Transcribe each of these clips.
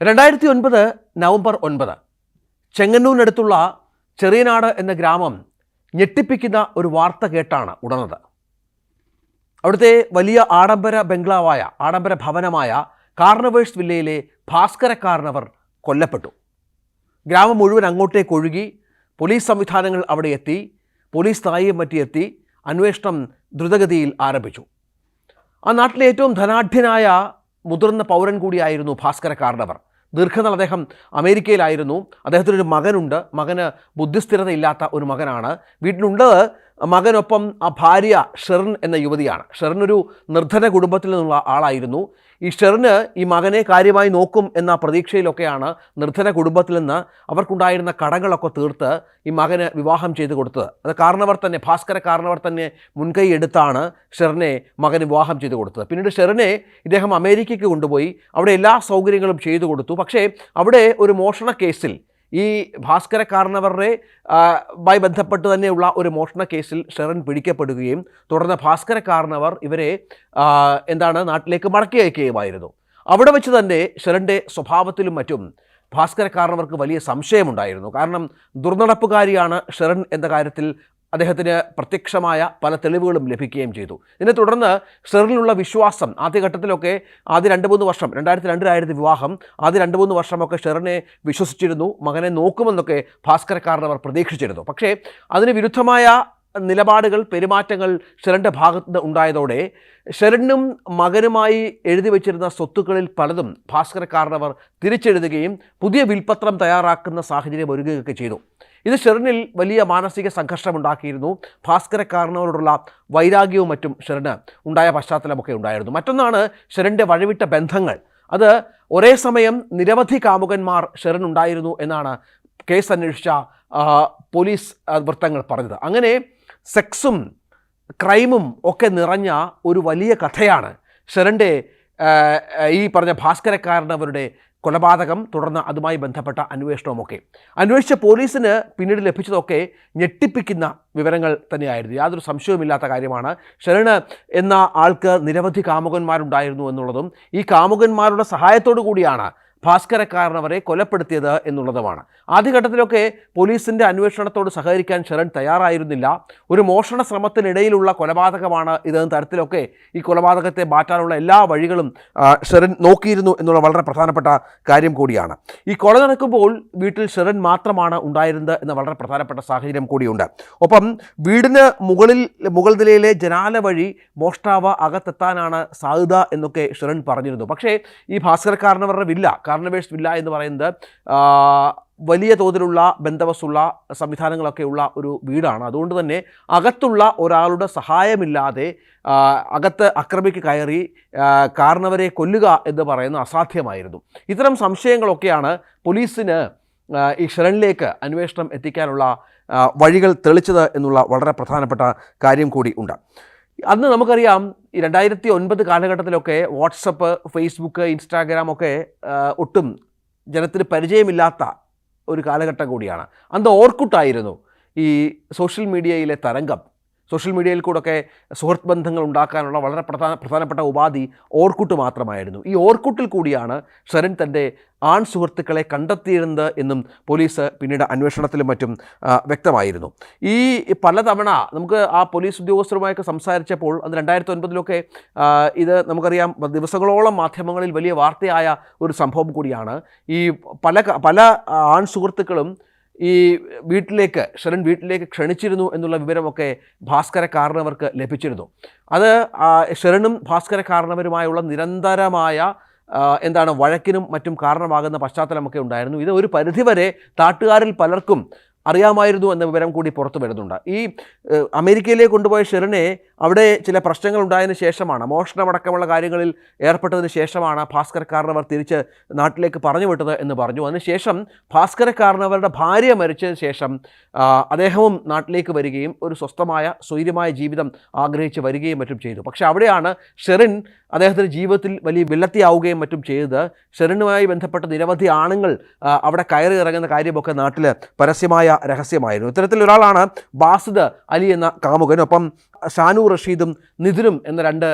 രണ്ടായിരത്തി ഒൻപത് നവംബർ ഒൻപത്. ചെങ്ങന്നൂരിനടുത്തുള്ള ചെറിയനാട് എന്ന ഗ്രാമം ഞെട്ടിപ്പിക്കുന്ന ഒരു വാർത്ത കേട്ടാണ് ഉടനത് അവിടുത്തെ വലിയ ആഡംബര ബംഗ്ലാവായ ആഡംബര ഭവനമായ കാർണവേഴ്സ് വില്ലയിലെ ഭാസ്കര കാർണവർ കൊല്ലപ്പെട്ടു. ഗ്രാമം മുഴുവൻ അങ്ങോട്ടേക്ക് ഒഴുകി പോലീസ് സംവിധാനങ്ങൾ അവിടെ എത്തി പോലീസ് തായിയും മറ്റും അന്വേഷണം ദ്രുതഗതിയിൽ ആരംഭിച്ചു. ആ നാട്ടിലെ ഏറ്റവും ധനാഢ്യനായ മുതിർന്ന പൗരൻ കൂടിയായിരുന്നു ഭാസ്കര കാർണവർ ദീർഘനാൾ അദ്ദേഹം അമേരിക്കയിലായിരുന്നു. അദ്ദേഹത്തിനൊരു മകനുണ്ട്. മകന് ബുദ്ധിസ്ഥിരതയില്ലാത്ത ഒരു മകനാണ്. വീട്ടിലുള്ളത് മകനൊപ്പം ആ ഭാര്യ ഷെറിൻ എന്ന യുവതിയാണ്. ഷെറിൻ ഒരു നിർധന കുടുംബത്തിൽ നിന്നുള്ള ആളായിരുന്നു. ഈ ഷെറിന് ഈ മകനെ കാര്യമായി നോക്കും എന്ന പ്രതീക്ഷയിലൊക്കെയാണ് നിർധന കുടുംബത്തിൽ നിന്ന് അവർക്കുണ്ടായിരുന്ന കടങ്ങളൊക്കെ തീർത്ത് ഈ മകന് വിവാഹം ചെയ്തു കൊടുത്തത്. അത് കാരണവർ തന്നെ ഭാസ്കര കാരണവർ തന്നെ മുൻകൈ എടുത്താണ് ഷെറിനെ മകന് വിവാഹം ചെയ്തു കൊടുത്തത്. പിന്നീട് ഷെറിനെ ഇദ്ദേഹം അമേരിക്കയ്ക്ക് കൊണ്ടുപോയി. അവിടെ എല്ലാ സൗകര്യങ്ങളും ചെയ്തു കൊടുത്തു. പക്ഷേ അവിടെ ഒരു മോഷണ കേസിൽ ഈ ഭാസ്കര കാരണവരുടെ മായി ബന്ധപ്പെട്ട് തന്നെയുള്ള ഒരു മോഷണ കേസിൽ ഷെറൻ പിടിക്കപ്പെടുകയും തുടർന്ന് ഭാസ്കര കാർണവർ ഇവരെ എന്താണ് നാട്ടിലേക്ക് മടക്കി അയക്കുകയുമായിരുന്നു. അവിടെ വെച്ച് തന്നെ ഷെറിന്റെ സ്വഭാവത്തിലും മറ്റും ഭാസ്കര കാരണവർക്ക് വലിയ സംശയമുണ്ടായിരുന്നു. കാരണം ദുർനടപ്പുകാരിയാണ് ഷെറൻ എന്ന കാര്യത്തിൽ അദ്ദേഹത്തിന് പ്രത്യക്ഷമായ പല തെളിവുകളും ലഭിക്കുകയും ചെയ്തു. ഇതിനെ തുടർന്ന് സെറിലുള്ള വിശ്വാസം ആദ്യഘട്ടത്തിലൊക്കെ ആദ്യ രണ്ട് മൂന്ന് വർഷം രണ്ടായിരത്തി രണ്ടിലായിരുന്നു വിവാഹം. ആദ്യ രണ്ട് മൂന്ന് വർഷമൊക്കെ ഷെറിനെ വിശ്വസിച്ചിരുന്നു മകനെ നോക്കുമെന്നൊക്കെ ഭാസ്കരക്കാരൻ അവർ പ്രതീക്ഷിച്ചിരുന്നു. പക്ഷേ അതിന് വിരുദ്ധമായ നിലപാടുകൾ പെരുമാറ്റങ്ങൾ ഷെറിന്റെ ഭാഗത്ത് നിന്ന് ഉണ്ടായതോടെ ഷെറിനും മകനുമായി എഴുതി വച്ചിരുന്ന സ്വത്തുക്കളിൽ പലതും ഭാസ്കരക്കാരനവർ തിരിച്ചെഴുതുകയും പുതിയ വിൽപ്പത്രം തയ്യാറാക്കുന്ന സാഹചര്യം ഒരുങ്ങുകയൊക്കെ ചെയ്തു. ഇത് ഷെറിനിൽ വലിയ മാനസിക സംഘർഷമുണ്ടാക്കിയിരുന്നു ഭാസ്കരക്കാരനോടുള്ള വൈരാഗ്യവും മറ്റും ഷെറിന് ഉണ്ടായ പശ്ചാത്തലമൊക്കെ ഉണ്ടായിരുന്നു. മറ്റൊന്നാണ് ഷെറിന്റെ വഴിവിട്ട ബന്ധങ്ങൾ. അത് ഒരേ സമയം നിരവധി കാമുകന്മാർ ഷെറിനുണ്ടായിരുന്നു എന്നാണ് കേസ് അന്വേഷിച്ച പോലീസ് വൃത്തങ്ങൾ പറഞ്ഞത്. അങ്ങനെ സെക്സും ക്രൈമും ഒക്കെ നിറഞ്ഞ ഒരു വലിയ കഥയാണ്. ഷെറിന്റെ ഈ പറഞ്ഞ ഭാസ്കരക്കാരനവരുടെ കൊലപാതകം തുടർന്ന് അതുമായി ബന്ധപ്പെട്ട അന്വേഷണവുമൊക്കെ. അന്വേഷിച്ച പോലീസിന് പിന്നീട് ലഭിച്ചതൊക്കെ ഞെട്ടിപ്പിക്കുന്ന വിവരങ്ങൾ തന്നെയായിരുന്നു. യാതൊരു സംശയവുമില്ലാത്ത കാര്യമാണ്. ശരണ് എന്ന ആൾക്ക് നിരവധി കാമുകന്മാരുണ്ടായിരുന്നു എന്നുള്ളതും ഈ കാമുകന്മാരുടെ സഹായത്തോടു കൂടിയാണ് ഭാസ്കരക്കാരനവരെ കൊലപ്പെടുത്തിയത് എന്നുള്ളതുമാണ്. ആദ്യഘട്ടത്തിലൊക്കെ പോലീസിന്റെ അന്വേഷണത്തോട് സഹകരിക്കാൻ ശരൺ തയ്യാറായിരുന്നില്ല. ഒരു മോഷണ ശ്രമത്തിനിടയിലുള്ള കൊലപാതകമാണ് ഇതെന്ന തരത്തിലൊക്കെ ഈ കൊലപാതകത്തെ മാറ്റാനുള്ള എല്ലാ വഴികളും ശരൺ നോക്കിയിരുന്നു എന്നുള്ള വളരെ പ്രധാനപ്പെട്ട കാര്യം കൂടിയാണ്. ഈ കൊല നടക്കുമ്പോൾ വീട്ടിൽ ശരൺ മാത്രമാണ് ഉണ്ടായിരുന്നത് എന്ന വളരെ പ്രധാനപ്പെട്ട സാഹചര്യം കൂടിയുണ്ട്. ഒപ്പം വീടിന് മുകളിൽ മുകൾ നിലയിലെ ജനാല വഴി മോഷ്ടാവ് അകത്തെത്താനാണ് സാധ്യത എന്നൊക്കെ ശരൺ പറഞ്ഞിരുന്നു. പക്ഷേ ഈ ഭാസ്കരക്കാരനവരുടെ വില്ല കാർണവേഴ്സ് വില്ല എന്ന് പറയുന്നത് വലിയ തോതിലുള്ള ബന്ധവസ്സുള്ള സംവിധാനങ്ങളൊക്കെയുള്ള ഒരു വീടാണ്. അതുകൊണ്ട് തന്നെ അകത്തുള്ള ഒരാളുടെ സഹായമില്ലാതെ അകത്ത് അക്രമിക്ക് കയറി കാരണവരെ കൊല്ലുക എന്ന് പറയുന്നത് അസാധ്യമായിരുന്നു. ഇത്തരം സംശയങ്ങളൊക്കെയാണ് പോലീസിന് ഈ ഷരണിലേക്ക് അന്വേഷണം എത്തിക്കാനുള്ള വഴികൾ തെളിച്ചത് എന്നുള്ള വളരെ പ്രധാനപ്പെട്ട കാര്യം കൂടി ഉണ്ട്. അന്ന് നമുക്കറിയാം രണ്ടായിരത്തി ഒൻപത് കാലഘട്ടത്തിലൊക്കെ വാട്സപ്പ് ഫേസ്ബുക്ക് ഇൻസ്റ്റാഗ്രാം ഒക്കെ ഒട്ടും ജനത്തിന് പരിചയമില്ലാത്ത ഒരു കാലഘട്ടം കൂടിയാണ്. അന്ന് ഓർക്കുട്ടായിരുന്നു ഈ സോഷ്യൽ മീഡിയയിലെ തരംഗം. സോഷ്യൽ മീഡിയയിൽ കൂടെയൊക്കെ സുഹൃത്ത് ബന്ധങ്ങൾ ഉണ്ടാക്കാനുള്ള വളരെ പ്രധാന പ്രധാനപ്പെട്ട ഉപാധി ഓർക്കുട്ട് മാത്രമായിരുന്നു. ഈ ഓർക്കുട്ടിൽ കൂടിയാണ് ശരൺ തന്റെ ആൺ സുഹൃത്തുക്കളെ കണ്ടെത്തിയിരുന്നത് എന്നും പോലീസ് പിന്നീട് അന്വേഷണത്തിലും മറ്റും വ്യക്തമായിരുന്നു. ഈ പലതവണ നമുക്ക് ആ പോലീസ് ഉദ്യോഗസ്ഥരുമായൊക്കെ സംസാരിച്ചപ്പോൾ അത് രണ്ടായിരത്തി ഒൻപതിലൊക്കെ ഇത് നമുക്കറിയാം ദിവസങ്ങളോളം മാധ്യമങ്ങളിൽ വലിയ വാർത്തയായ ഒരു സംഭവം കൂടിയാണ്. ഈ പല പല ആൺ സുഹൃത്തുക്കളും ഈ വീട്ടിലേക്ക് ശരൺ വീട്ടിലേക്ക് ക്ഷണിച്ചിരുന്നു എന്നുള്ള വിവരമൊക്കെ ഭാസ്കര കാരണവർക്ക് ലഭിച്ചിരുന്നു. അത് ശരണും ഭാസ്കര കാരണവരുമായുള്ള നിരന്തരമായ എന്താണ് വഴക്കിനും മറ്റും കാരണമാകുന്ന പശ്ചാത്തലമൊക്കെ ഉണ്ടായിരുന്നു. ഇത് ഒരു പരിധിവരെ നാട്ടുകാരിൽ പലർക്കും അറിയാമായിരുന്നു എന്ന വിവരം കൂടി പുറത്തു വരുന്നുണ്ട്. ഈ അമേരിക്കയിലേക്ക് കൊണ്ടുപോയ ഷെറിനെ അവിടെ ചില പ്രശ്നങ്ങൾ ഉണ്ടായതിനു ശേഷമാണ് മോഷണമടക്കമുള്ള കാര്യങ്ങളിൽ ഏർപ്പെട്ടതിന് ശേഷമാണ് ഭാസ്കർ കാരണവർ തിരിച്ച് നാട്ടിലേക്ക് പറഞ്ഞു വിട്ടത് എന്ന് പറഞ്ഞു. അതിനുശേഷം ഭാസ്കര കാരണവരുടെ ഭാര്യ മരിച്ചതിന് ശേഷം അദ്ദേഹവും നാട്ടിലേക്ക് വരികയും ഒരു സ്വസ്ഥമായ സ്വൈര്യമായ ജീവിതം ആഗ്രഹിച്ച് വരികയും മറ്റും ചെയ്തു. പക്ഷേ അവിടെയാണ് ഷെറിൻ അദ്ദേഹത്തിന്റെ ജീവിതത്തിൽ വലിയ വില്ലത്തിയാവുകയും മറ്റും ചെയ്തത്. ഷെറിനുമായി ബന്ധപ്പെട്ട നിരവധി ആണുങ്ങൾ അവിടെ കയറി ഇറങ്ങുന്ന കാര്യമൊക്കെ നാട്ടിൽ പരസ്യമായ രഹസ്യമായിരുന്നു. ഇത്തരത്തിലൊരാളാണ് ബാസിദ് അലി എന്ന കാമുകൻ. ഒപ്പം ഷാനു റഷീദും നിതിനും എന്ന രണ്ട്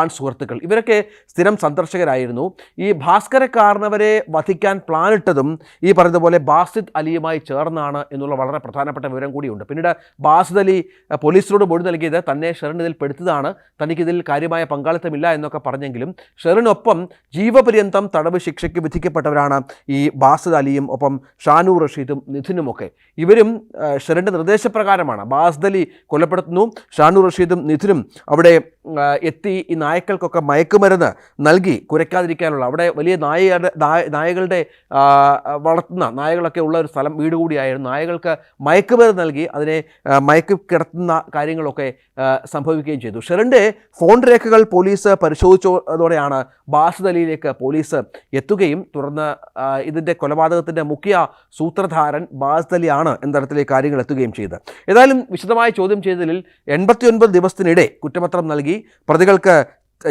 ആൺ സുഹൃത്തുക്കൾ. ഇവരൊക്കെ സ്ഥിരം സന്ദർശകരായിരുന്നു. ഈ ഭാസ്കര കാരണവരെ വധിക്കാൻ പ്ലാനിട്ടതും ഈ പറഞ്ഞതുപോലെ ബാസിദ് അലിയുമായി ചേർന്നാണ് എന്നുള്ള വളരെ പ്രധാനപ്പെട്ട വിവരം കൂടിയുണ്ട്. പിന്നീട് ബാസിദ് അലി പോലീസിനോട് മൊഴി നൽകിയത് തന്നെ ഷെറിൻ ഇതിൽ പെടുത്തതാണ് തനിക്കിതിൽ കാര്യമായ പങ്കാളിത്തമില്ല എന്നൊക്കെ പറഞ്ഞെങ്കിലും ഷെറിനൊപ്പം ജീവപര്യന്തം തടവ് ശിക്ഷയ്ക്ക് വിധിക്കപ്പെട്ടവരാണ് ഈ ബാസിദ് അലിയും ഒപ്പം ഷാനു റഷീദും നിധിനുമൊക്കെ ഇവരും ഷെറിന്റെ നിർദ്ദേശപ്രകാരമാണ്. ബാസിദ് അലി കൊലപ്പെടുത്തുന്നു ഷാനു റഷീദും നിധിനും അവിടെ എത്തി ഈ നായ്ക്കൾക്കൊക്കെ മയക്കുമരുന്ന് നൽകി കുരയ്ക്കാതിരിക്കാനുള്ള. അവിടെ വലിയ നായയുടെ നായ- നായകളുടെ വളർത്തുന്ന നായകളൊക്കെ ഉള്ള ഒരു സ്ഥലം വീട് കൂടിയായിരുന്നു. നായകൾക്ക് മയക്കുമരുന്ന് നൽകി അതിനെ മയക്ക് കിടത്തുന്ന കാര്യങ്ങളൊക്കെ സംഭവിക്കുകയും ചെയ്തു. ഷെറിന്റെ ഫോൺ രേഖകൾ പോലീസ് പരിശോധിച്ചതോടെയാണ് ബാസിദ് പോലീസ് എത്തുകയും തുടർന്ന് ഇതിന്റെ കൊലപാതകത്തിന്റെ മുഖ്യ സൂത്രധാരൻ ബാസിദ് എന്ന തരത്തിലേക്ക് കാര്യങ്ങൾ എത്തുകയും ചെയ്തത്. ഏതായാലും വിശദമായി ചോദ്യം ചെയ്തതിൽ എൺപത്തിയൊൻപത് ദിവസത്തിനിടെ കുറ്റപത്രം നൽകി പ്രതികൾക്ക്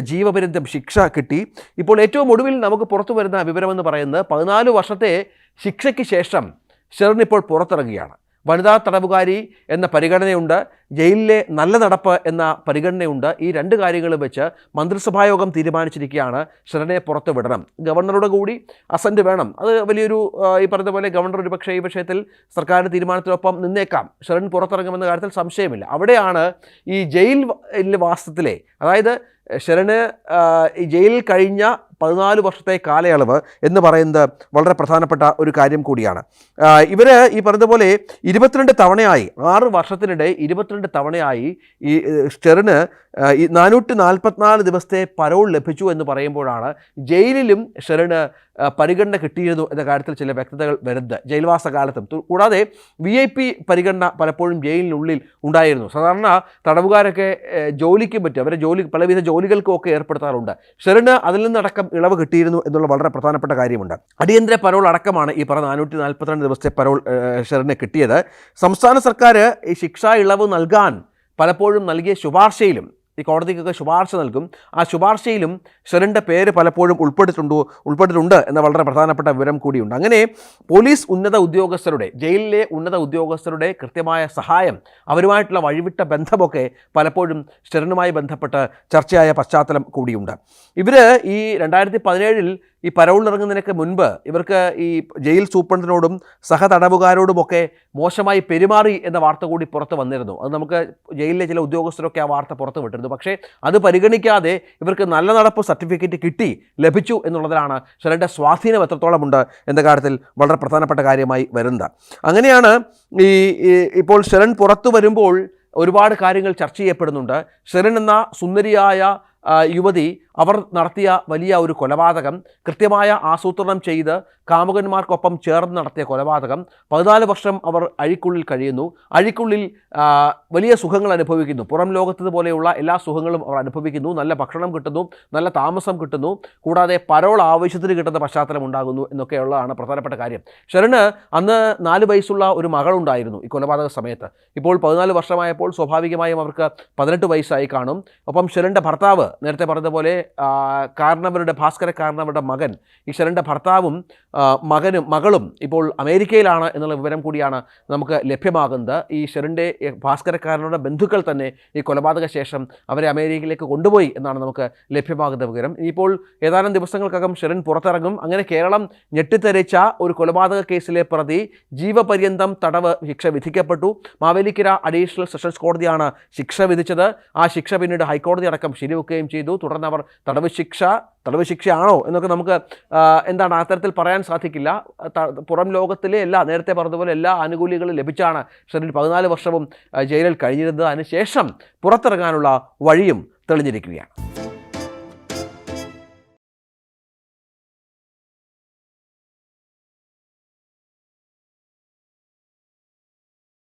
ജീവപര്യന്തം ശിക്ഷ കിട്ടി. ഇപ്പോൾ ഏറ്റവും ഒടുവിൽ നമുക്ക് പുറത്തു വരുന്ന വിവരമെന്ന് പറയുന്നത് പതിനാല് വർഷത്തെ ശിക്ഷയ്ക്ക് ശേഷം ഷെറിൻ ഇപ്പോൾ പുറത്തിറങ്ങുകയാണ്. വനിതാ തടവുകാരി എന്ന പരിഗണനയുണ്ട്. ജയിലിലെ നല്ല നടപ്പ് എന്ന പരിഗണനയുണ്ട്. ഈ രണ്ട് കാര്യങ്ങളും വെച്ച് മന്ത്രിസഭായോഗം തീരുമാനിച്ചിരിക്കുകയാണ്. ശരണയെ പുറത്ത് വിടണം. ഗവർണറുടെ കൂടി അസന്റ് വേണം. അത് വലിയൊരു ഈ പറഞ്ഞ പോലെ ഗവർണർ ഒരുപക്ഷേ ഈ വിഷയത്തിൽ സർക്കാരിന്റെ തീരുമാനത്തിനൊപ്പം നിന്നേക്കാം. ശരൺ പുറത്തിറങ്ങുമെന്ന കാര്യത്തിൽ സംശയമില്ല. അവിടെയാണ് ഈ ജയിൽ വാസത്തിലെ അതായത് ശരണ് ഈ ജയിലിൽ കഴിഞ്ഞ പതിനാല് വർഷത്തെ കാലയളവ് എന്ന് പറയുന്നത് വളരെ പ്രധാനപ്പെട്ട ഒരു കാര്യം കൂടിയാണ്. ഇവർ ഈ പറഞ്ഞതുപോലെ ഇരുപത്തിരണ്ട് തവണയായി ആറ് വർഷത്തിനിടെ ഇരുപത്തിരണ്ട് തവണയായി ഈ സ്റ്റെറിന് നാനൂറ്റി നാൽപ്പത്തിനാല് ദിവസത്തെ പരോൾ ലഭിച്ചു എന്ന് പറയുമ്പോഴാണ് ജയിലിലും ഷെറിന് പരിഗണന കിട്ടിയിരുന്നു എന്ന കാര്യത്തിൽ ചില വ്യക്തതകൾ വരുന്നത്. ജയിൽവാസ കാലത്തും. കൂടാതെ വി ഐ പി പരിഗണന പലപ്പോഴും ജയിലിനുള്ളിൽ ഉണ്ടായിരുന്നു. സാധാരണ തടവുകാരൊക്കെ ജോലിക്ക് പറ്റും. അവരെ ജോലി പലവിധ ജോലികൾക്കും ഒക്കെ ഏർപ്പെടുത്താറുണ്ട്. ഷെറിന് അതിൽ നിന്നടക്കം ഇളവ് കിട്ടിയിരുന്നു എന്നുള്ള വളരെ പ്രധാനപ്പെട്ട കാര്യമുണ്ട്. അടിയന്തര പരോൾ അടക്കമാണ് ഈ പറഞ്ഞ നാനൂറ്റി നാൽപ്പത്തിരണ്ട് ദിവസത്തെ പരോൾ ഷെറിന് കിട്ടിയത്. സംസ്ഥാന സർക്കാർ ഈ ശിക്ഷാ ഇളവ് നൽകാൻ പലപ്പോഴും നൽകിയ ശുപാർശയിലും ഈ കോടതിക്കൊക്കെ ശുപാർശ നൽകും. ആ ശുപാർശയിലും ഷെറിന്റെ പേര് പലപ്പോഴും ഉൾപ്പെട്ടിട്ടുണ്ടോ ഉൾപ്പെട്ടിട്ടുണ്ട് എന്ന വളരെ പ്രധാനപ്പെട്ട വിവരം കൂടിയുണ്ട്. അങ്ങനെ പോലീസ് ഉന്നത ഉദ്യോഗസ്ഥരുടെ ജയിലിലെ ഉന്നത ഉദ്യോഗസ്ഥരുടെ കൃത്യമായ സഹായം അവരുമായിട്ടുള്ള വഴിവിട്ട ബന്ധമൊക്കെ പലപ്പോഴും ഷെറിനുമായി ബന്ധപ്പെട്ട് ചർച്ചയായ പശ്ചാത്തലം കൂടിയുണ്ട്. ഇവർ ഈ രണ്ടായിരത്തി പതിനേഴിൽ ഈ പരവുള്ളിറങ്ങുന്നതിനൊക്കെ മുൻപ് ഇവർക്ക് ഈ ജയിൽ സൂപ്രണ്ടിനോടും സഹതടവുകാരോടുമൊക്കെ മോശമായി പെരുമാറി എന്ന വാർത്ത കൂടി പുറത്ത് വന്നിരുന്നു. അത് നമുക്ക് ജയിലിലെ ചില ഉദ്യോഗസ്ഥരൊക്കെ ആ വാർത്ത പുറത്ത് വിട്ടിരുന്നു. പക്ഷേ അത് പരിഗണിക്കാതെ ഇവർക്ക് നല്ല നടപ്പ് സർട്ടിഫിക്കറ്റ് കിട്ടി ലഭിച്ചു എന്നുള്ളതിലാണ് ചിലരുടെ സ്വാധീനം എത്രത്തോളമുണ്ട് എന്ന കാര്യത്തിൽ വളരെ പ്രധാനപ്പെട്ട കാര്യമായി വരുന്നത്. അങ്ങനെയാണ് ഈ ഇപ്പോൾ ശരൺ പുറത്തു വരുമ്പോൾ ഒരുപാട് കാര്യങ്ങൾ ചർച്ച ചെയ്യപ്പെടുന്നുണ്ട്. ശരൺ എന്ന സുന്ദരിയായ യുവതി അവർ നടത്തിയ വലിയ ഒരു കൊലപാതകം കൃത്യമായ ആസൂത്രണം ചെയ്ത് കാമുകന്മാർക്കൊപ്പം ചേർന്ന് നടത്തിയ കൊലപാതകം പതിനാല് വർഷം അവർ അഴിക്കുള്ളിൽ കഴിയുന്നു. അഴിക്കുള്ളിൽ വലിയ സുഖങ്ങൾ അനുഭവിക്കുന്നു. പുറം ലോകത്തതുപോലെയുള്ള എല്ലാ സുഖങ്ങളും അവർ അനുഭവിക്കുന്നു. നല്ല ഭക്ഷണം കിട്ടുന്നു നല്ല താമസം കിട്ടുന്നു. കൂടാതെ പരോൾ ആവശ്യത്തിന് കിട്ടുന്ന പശ്ചാത്തലം ഉണ്ടാകുന്നു എന്നൊക്കെയുള്ളതാണ് പ്രധാനപ്പെട്ട കാര്യം. ഷരണ് അന്ന് നാല് വയസ്സുള്ള ഒരു മകളുണ്ടായിരുന്നു ഈ കൊലപാതക സമയത്ത്. ഇപ്പോൾ പതിനാല് വർഷമായപ്പോൾ സ്വാഭാവികമായും അവർക്ക് പതിനെട്ട് വയസ്സായി കാണും. ഒപ്പം ഷെറിന്റെ ഭർത്താവ് നേരത്തെ പറഞ്ഞതുപോലെ കാരണവരുടെ ഭാസ്കര കാരണവരുടെ മകൻ ഈ ഷെറിന്റെ ഭർത്താവും മകനും മകളും ഇപ്പോൾ അമേരിക്കയിലാണ് എന്നുള്ള വിവരം കൂടിയാണ് നമുക്ക് ലഭ്യമാകുന്നത്. ഈ ഷെറിന്റെ ഭാസ്കരക്കാരനോട് ബന്ധുക്കൾ തന്നെ ഈ കൊലപാതക ശേഷം അവരെ അമേരിക്കയിലേക്ക് കൊണ്ടുപോയി എന്നാണ് നമുക്ക് ലഭ്യമാകുന്ന വിവരം. ഇപ്പോൾ ഏതാനും ദിവസങ്ങൾക്കകം ഷെറിൻ പുറത്തിറങ്ങും. അങ്ങനെ കേരളം ഞെട്ടിത്തെറിച്ച ഒരു കൊലപാതക കേസിലെ പ്രതി ജീവപര്യന്തം തടവ് ശിക്ഷ വിധിക്കപ്പെട്ടു. മാവേലിക്കര അഡീഷണൽ സെഷൻസ് കോടതിയാണ് ശിക്ഷ വിധിച്ചത്. ആ ശിക്ഷ പിന്നീട് ഹൈക്കോടതി അടക്കം ശരിവെക്കുകയും ചെയ്തു. തുടർന്ന് അവർ തടവ് ശിക്ഷ തടവ് ശിക്ഷയാണോ എന്നൊക്കെ നമുക്ക് എന്താണ് അത്തരത്തിൽ പറയാൻ സാധിക്കില്ല. പുറം ലോകത്തിലെ എല്ലാ നേരത്തെ പറഞ്ഞതുപോലെ എല്ലാ ആനുകൂല്യങ്ങളും ലഭിച്ചാണ് ഷെറിൻ പതിനാല് വർഷവും ജയിലിൽ കഴിഞ്ഞിരുന്നത്. അതിനുശേഷം പുറത്തിറങ്ങാനുള്ള വഴിയും തെളിഞ്ഞിരിക്കുകയാണ്.